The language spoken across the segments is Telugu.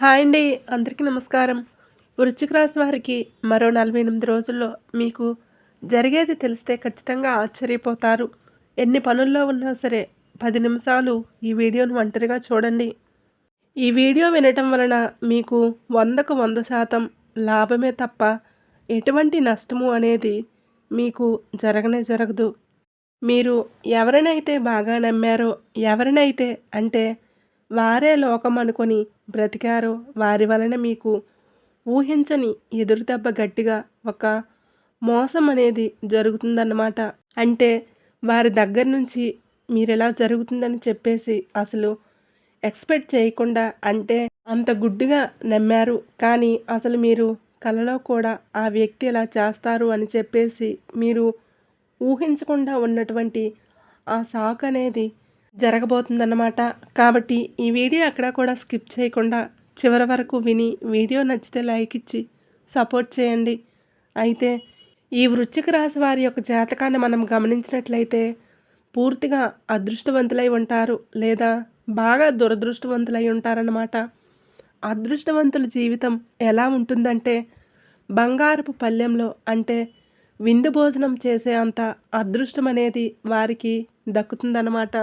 హాయ్ అండి అందరికీ నమస్కారం. వృశ్చిక రాశి వారికి మరో నలభై ఎనిమిది రోజుల్లో మీకు జరిగేది తెలిస్తే ఖచ్చితంగా ఆశ్చర్యపోతారు. ఎన్ని పనుల్లో ఉన్నా సరే పది నిమిషాలు ఈ వీడియోను ఒంటరిగా చూడండి. ఈ వీడియో వినటం వలన మీకు వందకు వంద శాతం లాభమే తప్ప ఎటువంటి నష్టము అనేది మీకు జరగనే జరగదు. మీరు ఎవరినైతే బాగా నమ్మారో ఎవరినైతే అంటే వారే లోకం అనుకొని బ్రతికారో వారి వలన మీకు ఊహించని ఎదురుదెబ్బ గట్టిగా ఒక మోసం అనేది జరుగుతుందన్నమాట. అంటే వారి దగ్గర నుంచి మీరు ఎలా జరుగుతుందని చెప్పేసి అసలు ఎక్స్పెక్ట్ చేయకుండా అంటే అంత గుడ్డుగా నమ్మారు. కానీ అసలు మీరు కలలో కూడా ఆ వ్యక్తి ఎలా చేస్తారు అని చెప్పేసి మీరు ఊహించకుండా ఉన్నటువంటి ఆ సాకు అనేది జరగబోతుందన్నమాట. కాబట్టి ఈ వీడియో ఎక్కడ కూడా స్కిప్ చేయకుండా చివరి వరకు విని వీడియో నచ్చితే లైక్ ఇచ్చి సపోర్ట్ చేయండి. అయితే ఈ వృశ్చిక రాశి వారి యొక్క జాతకాన్ని మనం గమనించినట్లయితే పూర్తిగా అదృష్టవంతులై ఉంటారు లేదా బాగా దురదృష్టవంతులై ఉంటారన్నమాట. అదృష్టవంతుల జీవితం ఎలా ఉంటుందంటే బంగారపు పల్లెంలో అంటే విందు భోజనం చేసే అంత అదృష్టం అనేది వారికి దక్కుతుందన్నమాట.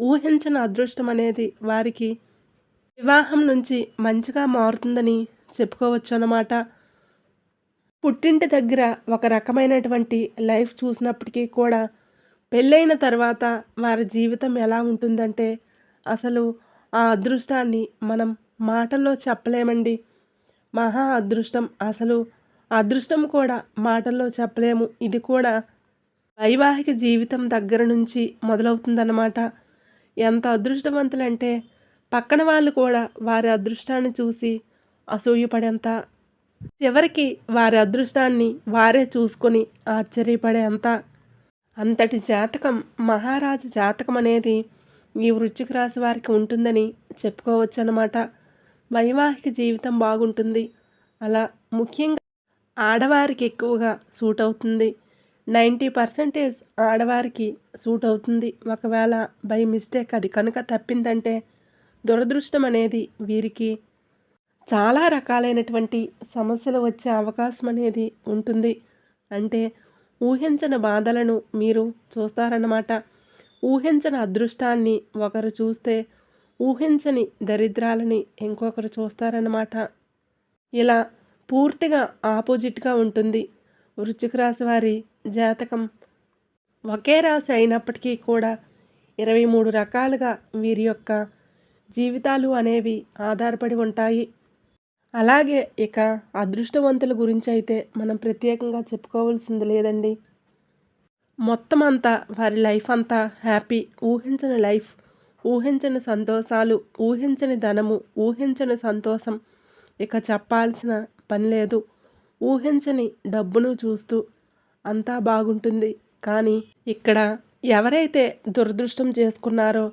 ఊహించిన అదృష్టం అనేది వారికి వివాహం నుంచి మంచిగా మారుతుందని చెప్పుకోవచ్చు అన్నమాట పుట్టింటి దగ్గర ఒక రకమైనటువంటి లైఫ్ చూసినప్పటికీ కూడా పెళ్ళైన తర్వాత వారి జీవితం ఎలా ఉంటుందంటే అసలు ఆ అదృష్టాన్ని మనం మాటల్లో చెప్పలేమండి. మహా అదృష్టం. అసలు అదృష్టం కూడా మాటల్లో చెప్పలేము. ఇది కూడా వైవాహిక జీవితం దగ్గర నుంచి మొదలవుతుందన్నమాట. ఎంత అదృష్టవంతులంటే పక్కన వాళ్ళు కూడా వారి అదృష్టాన్ని చూసి అసూయపడేంత చివరికి వారి అదృష్టాన్ని వారే చూసుకొని ఆశ్చర్యపడేంత. అంతటి జాతకం మహారాజు జాతకం అనేది ఈ వృశ్చిక రాశి వారికి ఉంటుందని చెప్పుకోవచ్చు అన్నమాట వైవాహిక జీవితం బాగుంటుంది. అలా ముఖ్యంగా ఆడవారికి ఎక్కువగా సూట్ అవుతుంది నైంటీ పర్సెంటేజ్ ఆడవారికి సూట్ అవుతుంది ఒకవేళ బై మిస్టేక్ అది కనుక తప్పిందంటే దురదృష్టం అనేది వీరికి. చాలా రకాలైనటువంటి సమస్యలు వచ్చే అవకాశం అనేది ఉంటుంది. అంటే ఊహించని బాధలను మీరు చూస్తారన్నమాట. ఊహించని అదృష్టాన్ని ఒకరు చూస్తే ఊహించని దరిద్రాలని ఇంకొకరు చూస్తారన్నమాట. ఇలా పూర్తిగా ఆపోజిట్గా ఉంటుంది. వృశ్చిక రాశి వారి జాతకం ఒకే రాశి అయినప్పటికీ కూడా ఇరవై మూడు రకాలుగా వీరి యొక్క జీవితాలు అనేవి ఆధారపడి ఉంటాయి. అలాగే ఇక అదృష్టవంతుల గురించి అయితే మనం ప్రత్యేకంగా చెప్పుకోవాల్సింది లేదండి. మొత్తం అంతా వారి లైఫ్ అంతా హ్యాపీ ఊహించని లైఫ్ ఊహించని సంతోషాలు ఊహించని ధనము ఊహించని సంతోషం ఇక చెప్పాల్సిన పని లేదు. ఊహించని డబ్బును చూస్తూ అంతా బాగుంటుంది. కానీ ఇక్కడ ఎవరైతే దురదృష్టం చేసుకున్నారో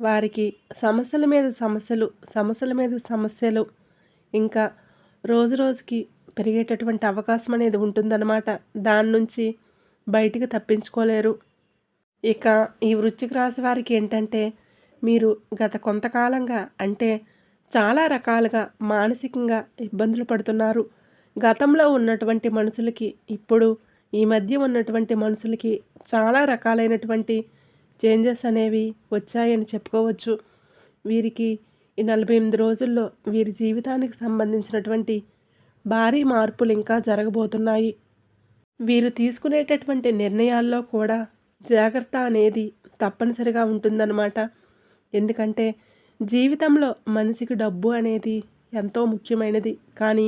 వారికి సమస్యల మీద సమస్యలు సమస్యల మీద సమస్యలు ఇంకా రోజు రోజుకి పెరిగేటటువంటి అవకాశం అనేది ఉంటుందన్నమాట. దాని నుంచి బయటికి తప్పించుకోలేరు. ఇక ఈ వృశ్చిక రాశి వారికి ఏంటంటే మీరు గత కొంతకాలంగా అంటే చాలా రకాలుగా మానసికంగా ఇబ్బందులు పడుతున్నారు. గతంలో ఉన్నటువంటి మనుషులకి ఇప్పుడు ఈ మధ్య ఉన్నటువంటి మనుషులకి చాలా రకాలైనటువంటి చేంజెస్ అనేవి వచ్చాయని చెప్పుకోవచ్చు. వీరికి ఈ నలభై ఎనిమిది రోజుల్లో వీరి జీవితానికి సంబంధించినటువంటి భారీ మార్పులు ఇంకా జరగబోతున్నాయి. వీరు తీసుకునేటటువంటి నిర్ణయాల్లో కూడా జాగ్రత్త అనేది తప్పనిసరిగా ఉంటుందన్నమాట. ఎందుకంటే జీవితంలో మనిషికి డబ్బు అనేది ఎంతో ముఖ్యమైనది. కానీ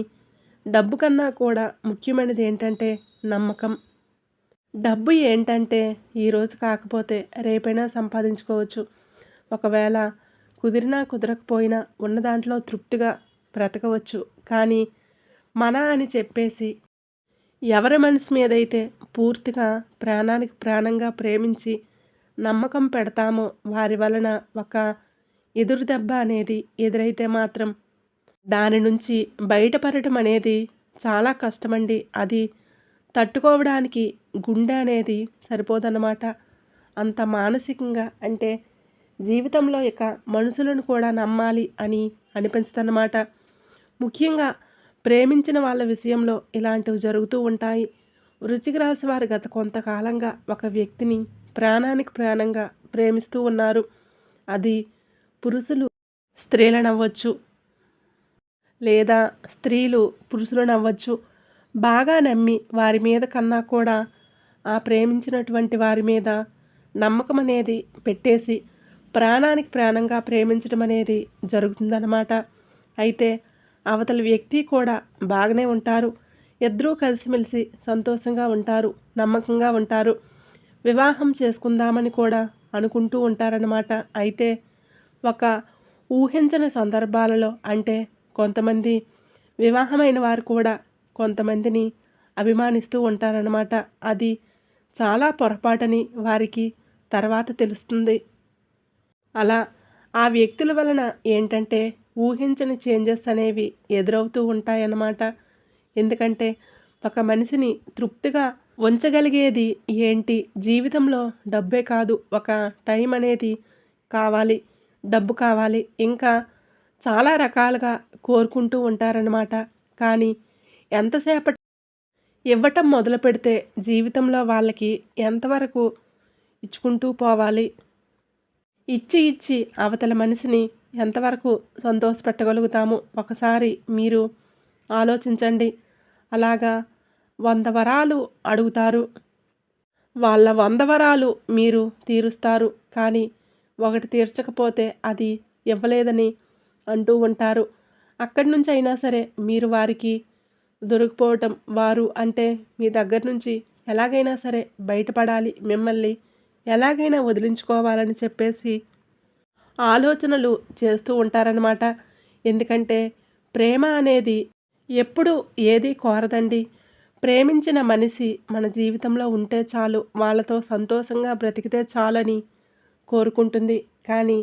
డబ్బు కన్నా కూడా ముఖ్యమైనది ఏంటంటే నమ్మకం. డబ్బు ఏంటంటే ఈరోజు కాకపోతే రేపైనా సంపాదించుకోవచ్చు. ఒకవేళ కుదిరినా కుదరకపోయినా ఉన్న దాంట్లో తృప్తిగా బ్రతకవచ్చు. కానీ మన అని చెప్పేసి ఎవరి మనసు మీదైతే పూర్తిగా ప్రాణానికి ప్రాణంగా ప్రేమించి నమ్మకం పెడతామో వారి వలన ఒక ఎదురు దెబ్బ అనేది ఎదురైతే మాత్రం దాని నుంచి బయటపడటం అనేది చాలా కష్టమండి. అది తట్టుకోవడానికి గుండె అనేది సరిపోదన్నమాట. అంత మానసికంగా అంటే జీవితంలో ఇక మనుషులను కూడా నమ్మాలి అని అనిపించదన్నమాట. ముఖ్యంగా ప్రేమించిన వాళ్ళ విషయంలో ఇలాంటివి జరుగుతూ ఉంటాయి. వృచ్చిక రాశి వారు గత కొంతకాలంగా ఒక వ్యక్తిని ప్రాణానికి ప్రాణంగా ప్రేమిస్తూ ఉన్నారు. అది పురుషులు స్త్రీలను అవ్వచ్చు లేదా స్త్రీలు పురుషులు నవ్వచ్చు. బాగా నమ్మి వారి మీద కన్నా కూడా ఆ ప్రేమించినటువంటి వారి మీద నమ్మకం అనేది పెట్టేసి ప్రాణానికి ప్రాణంగా ప్రేమించడం అనేది జరుగుతుందన్నమాట. అయితే అవతల వ్యక్తి కూడా బాగానే ఉంటారు. ఇద్దరూ కలిసిమెలిసి సంతోషంగా ఉంటారు నమ్మకంగా ఉంటారు. వివాహం చేసుకుందామని కూడా అనుకుంటూ ఉంటారనమాట అయితే ఒక ఊహించని సందర్భాలలో అంటే కొంతమంది వివాహమైన వారు కూడా కొంతమందిని అభిమానిస్తూ ఉంటారనమాట అది చాలా పొరపాటని వారికి తర్వాత తెలుస్తుంది. అలా ఆ వ్యక్తుల వలన ఏంటంటే ఊహించని చేంజెస్ అనేవి ఎదురవుతూ ఉంటాయన్నమాట. ఎందుకంటే ఒక మనిషిని తృప్తిగా ఉంచగలిగేది ఏంటి? జీవితంలో డబ్బే కాదు. ఒక టైం అనేది కావాలి. డబ్బు కావాలి. ఇంకా చాలా రకాలుగా కోరుకుంటూ ఉంటారన్నమాట. కానీ ఎంతసేపటి ఇవ్వటం మొదలు పెడితే జీవితంలో వాళ్ళకి ఎంతవరకు ఇచ్చుకుంటూ పోవాలి? ఇచ్చి ఇచ్చి అవతల మనిషిని ఎంతవరకు సంతోషపెట్టగలుగుతాము? ఒకసారి మీరు ఆలోచించండి. అలాగా వంద వరాలు అడుగుతారు. వాళ్ళ వంద వరాలు మీరు తీరుస్తారు. కానీ ఒకటి తీర్చకపోతే అది ఇవ్వలేదని అంటూ ఉంటారు. అక్కడి నుంచి అయినా సరే మీరు వారికి దొరికిపోవటం వారు అంటే మీ దగ్గర నుంచి ఎలాగైనా సరే బయటపడాలి మిమ్మల్ని ఎలాగైనా వదిలించుకోవాలని చెప్పేసి ఆలోచనలు చేస్తూ ఉంటారనమాట ఎందుకంటే ప్రేమ అనేది ఎప్పుడు ఏది కోరదండి. ప్రేమించిన మనిషి మన జీవితంలో ఉంటే చాలు వాళ్ళతో సంతోషంగా బ్రతికితే చాలని కోరుకుంటుంది. కానీ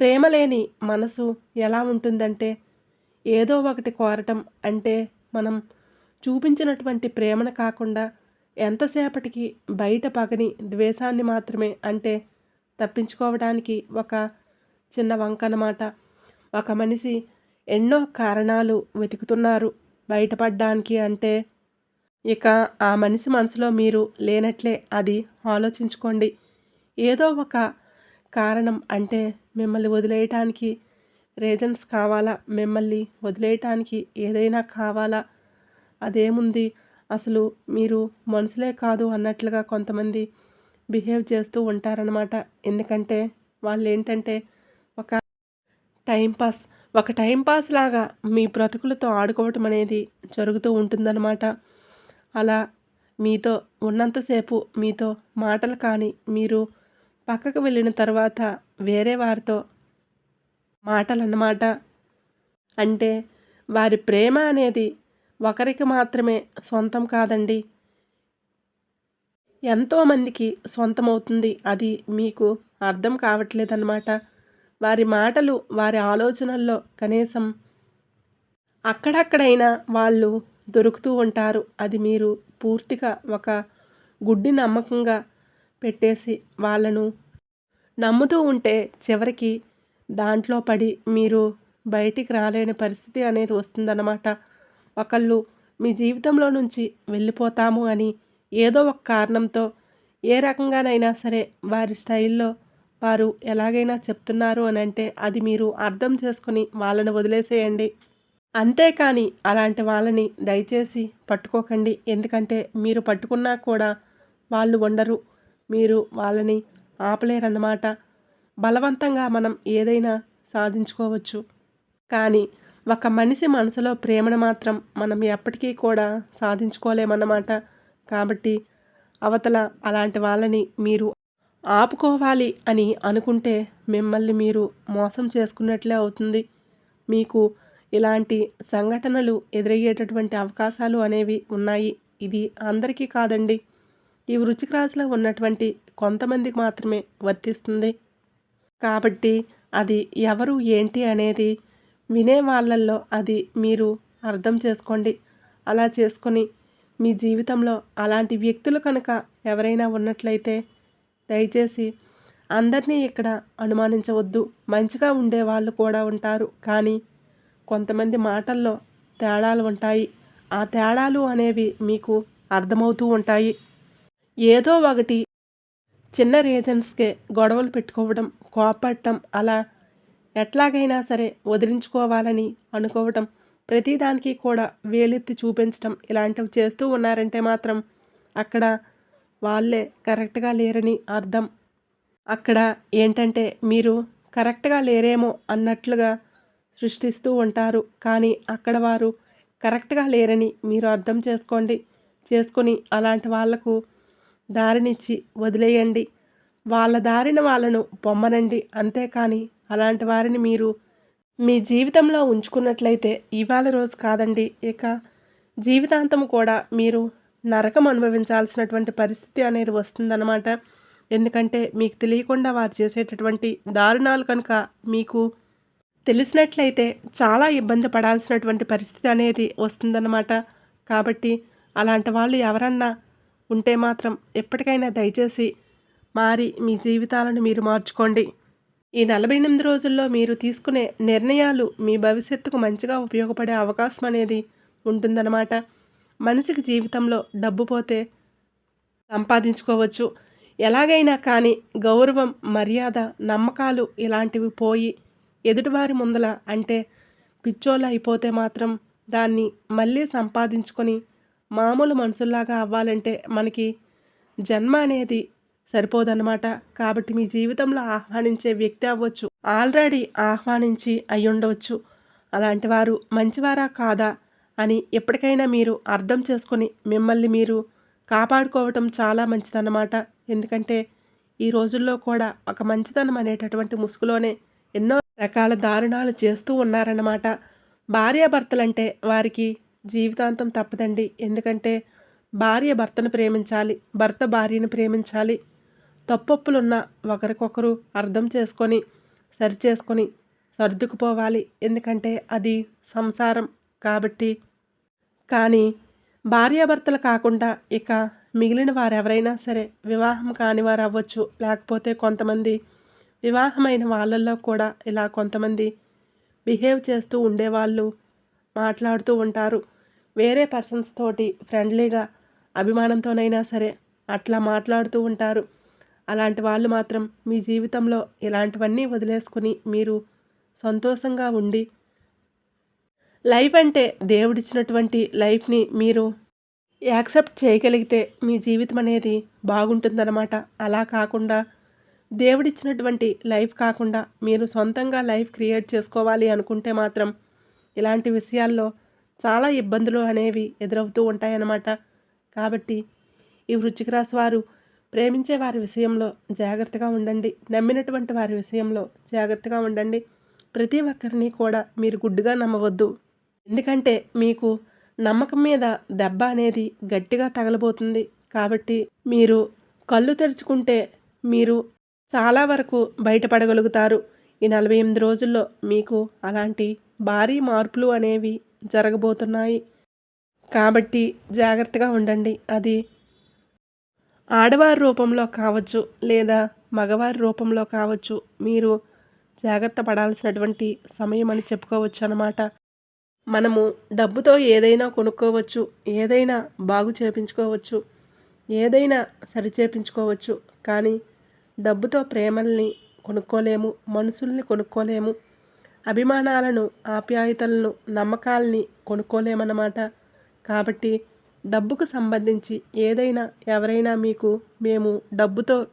ప్రేమ లేని మనసు ఎలా ఉంటుందంటే ఏదో ఒకటి కోరటం అంటే మనం చూపించినటువంటి ప్రేమను కాకుండా ఎంతసేపటికి బయట పగని ద్వేషాన్ని మాత్రమే అంటే తప్పించుకోవడానికి ఒక చిన్న వంక అన్నమాట. ఒక మనిషి ఎన్నో కారణాలు వెతుకుతున్నారు బయటపడడానికి అంటే ఇక ఆ మనిషి మనసులో మీరు లేనట్లే అది ఆలోచించుకోండి. ఏదో ఒక కారణం అంటే మిమ్మల్ని వదిలేయటానికి రీజన్స్ కావాలా? మిమ్మల్ని వదిలేయటానికి ఏదైనా కావాలా? అదేముంది? అసలు మీరు మనుషులే కాదు అన్నట్లుగా కొంతమంది బిహేవ్ చేస్తూ ఉంటారనమాట ఎందుకంటే వాళ్ళు ఏంటంటే ఒక టైంపాస్ ఒక టైంపాస్ లాగా మీ బ్రతుకులతో ఆడుకోవటం అనేది జరుగుతూ ఉంటుందన్నమాట. అలా మీతో ఉన్నంతసేపు మీతో మాటలు కానీ మీరు పక్కకు వెళ్ళిన తర్వాత వేరే వారితో మాటలన్నమాట. అంటే వారి ప్రేమ అనేది ఒకరికి మాత్రమే సొంతం కాదండి. ఎంతోమందికి సొంతమవుతుంది. అది మీకు అర్థం కావట్లేదన్నమాట. వారి మాటలు వారి ఆలోచనల్లో కనీసం అక్కడక్కడైనా వాళ్ళు దొరుకుతూ ఉంటారు. అది మీరు పూర్తిగా ఒక గుడ్డి నమ్మకంగా పెట్టేసి వాళ్ళను నమ్ముతూ ఉంటే చివరికి దాంట్లో పడి మీరు బయటికి రాలేని పరిస్థితి అనేది వస్తుందన్నమాట. ఒకళ్ళు మీ జీవితంలో నుంచి వెళ్ళిపోతాము అని ఏదో ఒక కారణంతో ఏ రకంగానైనా సరే వారి స్టైల్లో వారు ఎలాగైనా చెప్తున్నారు అని అంటే అది మీరు అర్థం చేసుకొని వాళ్ళని వదిలేసేయండి. అంతేకాని అలాంటి వాళ్ళని దయచేసి పట్టుకోకండి. ఎందుకంటే మీరు పట్టుకున్నా కూడా వాళ్ళు ఉండరు. మీరు వాళ్ళని ఆపలేరన్నమాట. బలవంతంగా మనం ఏదైనా సాధించుకోవచ్చు. కానీ ఒక మనిషి మనసులో ప్రేమను మాత్రం మనం ఎప్పటికీ కూడా సాధించుకోలేమన్నమాట. కాబట్టి అవతల అలాంటి వాళ్ళని మీరు ఆపుకోవాలి అని అనుకుంటే మిమ్మల్ని మీరు మోసం చేసుకున్నట్లే అవుతుంది. మీకు ఇలాంటి సంఘటనలు ఎదురయ్యేటటువంటి అవకాశాలు అనేవి ఉన్నాయి. ఇది అందరికీ కాదండి. ఈ వృచ్చిక రాశిలో ఉన్నటువంటి కొంతమందికి మాత్రమే వర్తిస్తుంది. కాబట్టి అది ఎవరు ఏంటి అనేది వినే వాళ్ళల్లో అది మీరు అర్థం చేసుకోండి. అలా చేసుకొని మీ జీవితంలో అలాంటి వ్యక్తులు కనుక ఎవరైనా ఉన్నట్లయితే దయచేసి అందరినీ ఇక్కడ అనుమానించవద్దు. మంచిగా ఉండే వాళ్ళు కూడా ఉంటారు. కానీ కొంతమంది మాటల్లో తేడాలు ఉంటాయి. ఆ తేడాలు అనేవి మీకు అర్థమవుతూ ఉంటాయి. ఏదో ఒకటి చిన్న రీజన్స్కే గొడవలు పెట్టుకోవడం కోపడటం అలా ఎట్లాగైనా సరే వదిలించుకోవాలని అనుకోవటం ప్రతిదానికి కూడా వేలెత్తి చూపించటం ఇలాంటివి చేస్తూ ఉన్నారంటే మాత్రం అక్కడ వాళ్ళే కరెక్ట్గా లేరని అర్థం. అక్కడ ఏంటంటే మీరు కరెక్ట్గా లేరేమో అన్నట్లుగా సృష్టిస్తూ ఉంటారు. కానీ అక్కడ వారు కరెక్ట్గా లేరని మీరు అర్థం చేసుకోండి చేసుకొని అలాంటి వాళ్ళకు దారినిచ్చి వదిలేయండి. వాళ్ళ దారిన వాళ్ళను పొమ్మనండి. అంతేకాని అలాంటి వారిని మీరు మీ జీవితంలో ఉంచుకున్నట్లయితే ఇవాళ రోజు కాదండి. ఇక జీవితాంతం కూడా మీరు నరకం అనుభవించాల్సినటువంటి పరిస్థితి అనేది వస్తుందన్నమాట. ఎందుకంటే మీకు తెలియకుండా వారు చేసేటటువంటి దారుణాలు కనుక మీకు తెలిసినట్లయితే చాలా ఇబ్బంది పడాల్సినటువంటి పరిస్థితి అనేది వస్తుందన్నమాట. కాబట్టి అలాంటి వాళ్ళు ఎవరన్నా ఉంటే మాత్రం ఎప్పటికైనా దయచేసి మారి మీ జీవితాలను మీరు మార్చుకోండి. ఈ నలభై ఎనిమిది రోజుల్లో మీరు తీసుకునే నిర్ణయాలు మీ భవిష్యత్తుకు మంచిగా ఉపయోగపడే అవకాశం అనేది ఉంటుందన్నమాట. మనిషికి జీవితంలో డబ్బు పోతే సంపాదించుకోవచ్చు. ఎలాగైనా కానీ గౌరవం మర్యాద నమ్మకాలు ఇలాంటివి పోయి ఎదుటివారి ముందల అంటే పిచ్చోళ్ళు అయిపోతే మాత్రం దాన్ని మళ్ళీ సంపాదించుకొని మామూలు మనుషుల్లాగా అవ్వాలంటే మనకి జన్మ అనేది సరిపోదన్నమాట. కాబట్టి మీ జీవితంలో ఆహ్వానించే వ్యక్తి అవ్వచ్చు. ఆల్రెడీ ఆహ్వానించి అయ్యుండవచ్చు అలాంటి వారు మంచివారా కాదా అని ఎప్పటికైనా మీరు అర్థం చేసుకొని మిమ్మల్ని మీరు కాపాడుకోవటం చాలా మంచిదన్నమాట. ఎందుకంటే ఈ రోజుల్లో కూడా ఒక మంచితనం అనేటటువంటి ముసుగులోనే ఎన్నో రకాల దారుణాలు చేస్తూ ఉన్నారన్నమాట. భార్యాభర్తలంటే వారికి జీవితాంతం తప్పదండి. ఎందుకంటే భార్య భర్తను ప్రేమించాలి భర్త భార్యను ప్రేమించాలి. తప్పొప్పులున్న ఒకరికొకరు అర్థం చేసుకొని సరిచేసుకొని సర్దుకుపోవాలి. ఎందుకంటే అది సంసారం కాబట్టి. కానీ భార్యాభర్తలు కాకుండా ఇక మిగిలిన వారు ఎవరైనా సరే వివాహం కాని వారు అవ్వచ్చు లేకపోతే కొంతమంది వివాహమైన వాళ్ళల్లో కూడా ఇలా కొంతమంది బిహేవ్ చేస్తూ ఉండేవాళ్ళు మాట్లాడుతూ ఉంటారు. వేరే పర్సన్స్ తోటి ఫ్రెండ్లీగా అభిమానంతోనైనా సరే అట్లా మాట్లాడుతూ ఉంటారు. అలాంటి వాళ్ళు మాత్రం మీ జీవితంలో ఇలాంటివన్నీ వదిలేసుకుని మీరు సంతోషంగా ఉండి లైఫ్ అంటే దేవుడిచ్చినటువంటి లైఫ్ని మీరు యాక్సెప్ట్ చేయగలిగితే మీ జీవితం అనేది బాగుంటుందన్నమాట. అలా కాకుండా దేవుడిచ్చినటువంటి లైఫ్ కాకుండా మీరు సొంతంగా లైఫ్ క్రియేట్ చేసుకోవాలి అనుకుంటే మాత్రం ఇలాంటి విషయాల్లో చాలా ఇబ్బందులు అనేవి ఎదురవుతూ ఉంటాయన్నమాట. కాబట్టి ఈ వృచ్చిక రాశి వారు ప్రేమించే వారి విషయంలో జాగ్రత్తగా ఉండండి. నమ్మినటువంటి వారి విషయంలో జాగ్రత్తగా ఉండండి. ప్రతి ఒక్కరిని కూడా మీరు గుడ్డుగా నమ్మవద్దు. ఎందుకంటే మీకు నమ్మకం మీద దెబ్బ అనేది గట్టిగా తగలబోతుంది. కాబట్టి మీరు కళ్ళు తెరుచుకుంటే మీరు చాలా వరకు బయటపడగలుగుతారు. ఈ నలభై ఎనిమిది రోజుల్లో మీకు అలాంటి భారీ మార్పులు అనేవి జరగబోతున్నాయి. కాబట్టి జాగ్రత్తగా ఉండండి. అది ఆడవారి రూపంలో కావచ్చు లేదా మగవారి రూపంలో కావచ్చు మీరు జాగ్రత్త పడాల్సినటువంటి సమయం అని చెప్పుకోవచ్చు అన్నమాట. మనము డబ్బుతో ఏదైనా కొనుక్కోవచ్చు ఏదైనా బాగు చేపించుకోవచ్చు ఏదైనా సరిచేపించుకోవచ్చు కానీ డబ్బుతో ప్రేమల్ని కొనుక్కోలేము మనుషుల్ని కొనుక్కోలేము అభిమానాలను ఆప్యాయతలను నమ్మకాలని కొనుక్కోలేమన్నమాట. కాబట్టి డబ్బుకు సంబంధించి ఏదైనా ఎవరైనా మీకు మేము డబ్బుతో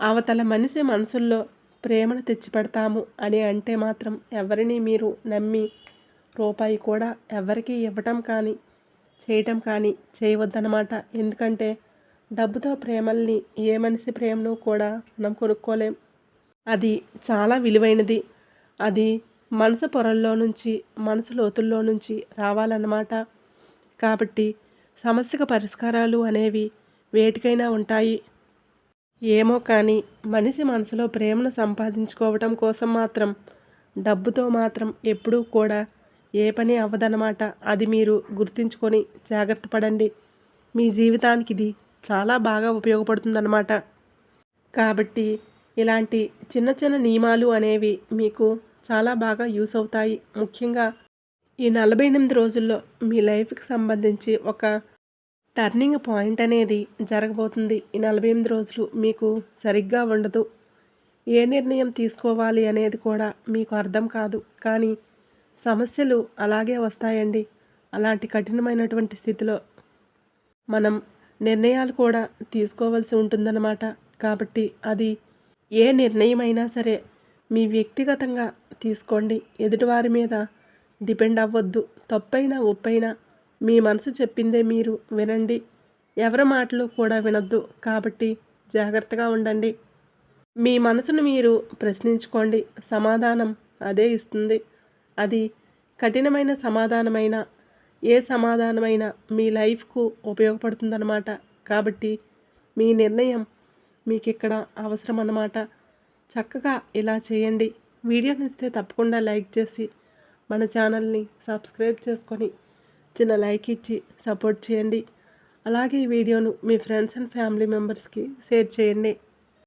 అవతల మనిషి మనసుల్లో ప్రేమను తెచ్చిపెడతాము అని అంటే మాత్రం ఎవరిని మీరు నమ్మి రూపాయి కూడా ఎవరికి ఇవ్వటం కానీ చేయటం కానీ చేయవద్దనమాట ఎందుకంటే డబ్బుతో ప్రేమల్ని ఏ మనిషి ప్రేమను కూడా మనం కొనుక్కోలేం. అది చాలా విలువైనది. అది మనసు పొరల్లో నుంచి మనసు లోతుల్లో నుంచి రావాలన్నమాట. కాబట్టి సమస్యకు పరిష్కారాలు అనేవి వేటికైనా ఉంటాయి. ఏమో కానీ మనిషి మనసులో ప్రేమను సంపాదించుకోవటం కోసం మాత్రం డబ్బుతో మాత్రం ఎప్పుడూ కూడా ఏ పని అవ్వదన్నమాట. అది మీరు గుర్తుంచుకొని జాగ్రత్త పడండి. మీ జీవితానికి ఇది చాలా బాగా ఉపయోగపడుతుందన్నమాట. కాబట్టి ఇలాంటి చిన్న చిన్న నియమాలు అనేవి మీకు చాలా బాగా యూస్ అవుతాయి. ముఖ్యంగా ఈ నలభై ఎనిమిది రోజుల్లో మీ లైఫ్కి సంబంధించి ఒక టర్నింగ్ పాయింట్ అనేది జరగబోతుంది. ఈ నలభై ఎనిమిది రోజులు మీకు సరిగ్గా ఉండదు. ఏ నిర్ణయం తీసుకోవాలి అనేది కూడా మీకు అర్థం కాదు. కానీ సమస్యలు అలాగే వస్తాయండి. అలాంటి కఠినమైనటువంటి స్థితిలో మనం నిర్ణయాలు కూడా తీసుకోవాల్సి ఉంటుందన్నమాట. కాబట్టి అది ఏ నిర్ణయమైనా సరే మీ వ్యక్తిగతంగా తీసుకోండి. ఎదుటివారి మీద డిపెండ్ అవ్వద్దు. తప్పైనా ఒప్పైనా మీ మనసు చెప్పిందే మీరు వినండి. ఎవరి మాటలు కూడా వినొద్దు. కాబట్టి జాగ్రత్తగా ఉండండి. మీ మనసును మీరు ప్రశ్నించుకోండి. సమాధానం అదే ఇస్తుంది. అది కఠినమైన సమాధానమైన ఏ సమాధానమైనా మీ లైఫ్కు ఉపయోగపడుతుందన్నమాట. కాబట్టి మీ నిర్ణయం మీకు ఇక్కడ అవసరం అన్నమాట చక్కగా ఇలా చేయండి. వీడియోని ఇస్తే తప్పకుండా లైక్ చేసి మన ఛానల్ని సబ్స్క్రైబ్ చేసుకొని చిన్న లైక్ ఇచ్చి సపోర్ట్ చేయండి. అలాగే ఈ వీడియోను మీ ఫ్రెండ్స్ అండ్ ఫ్యామిలీ మెంబర్స్కి షేర్ చేయండి.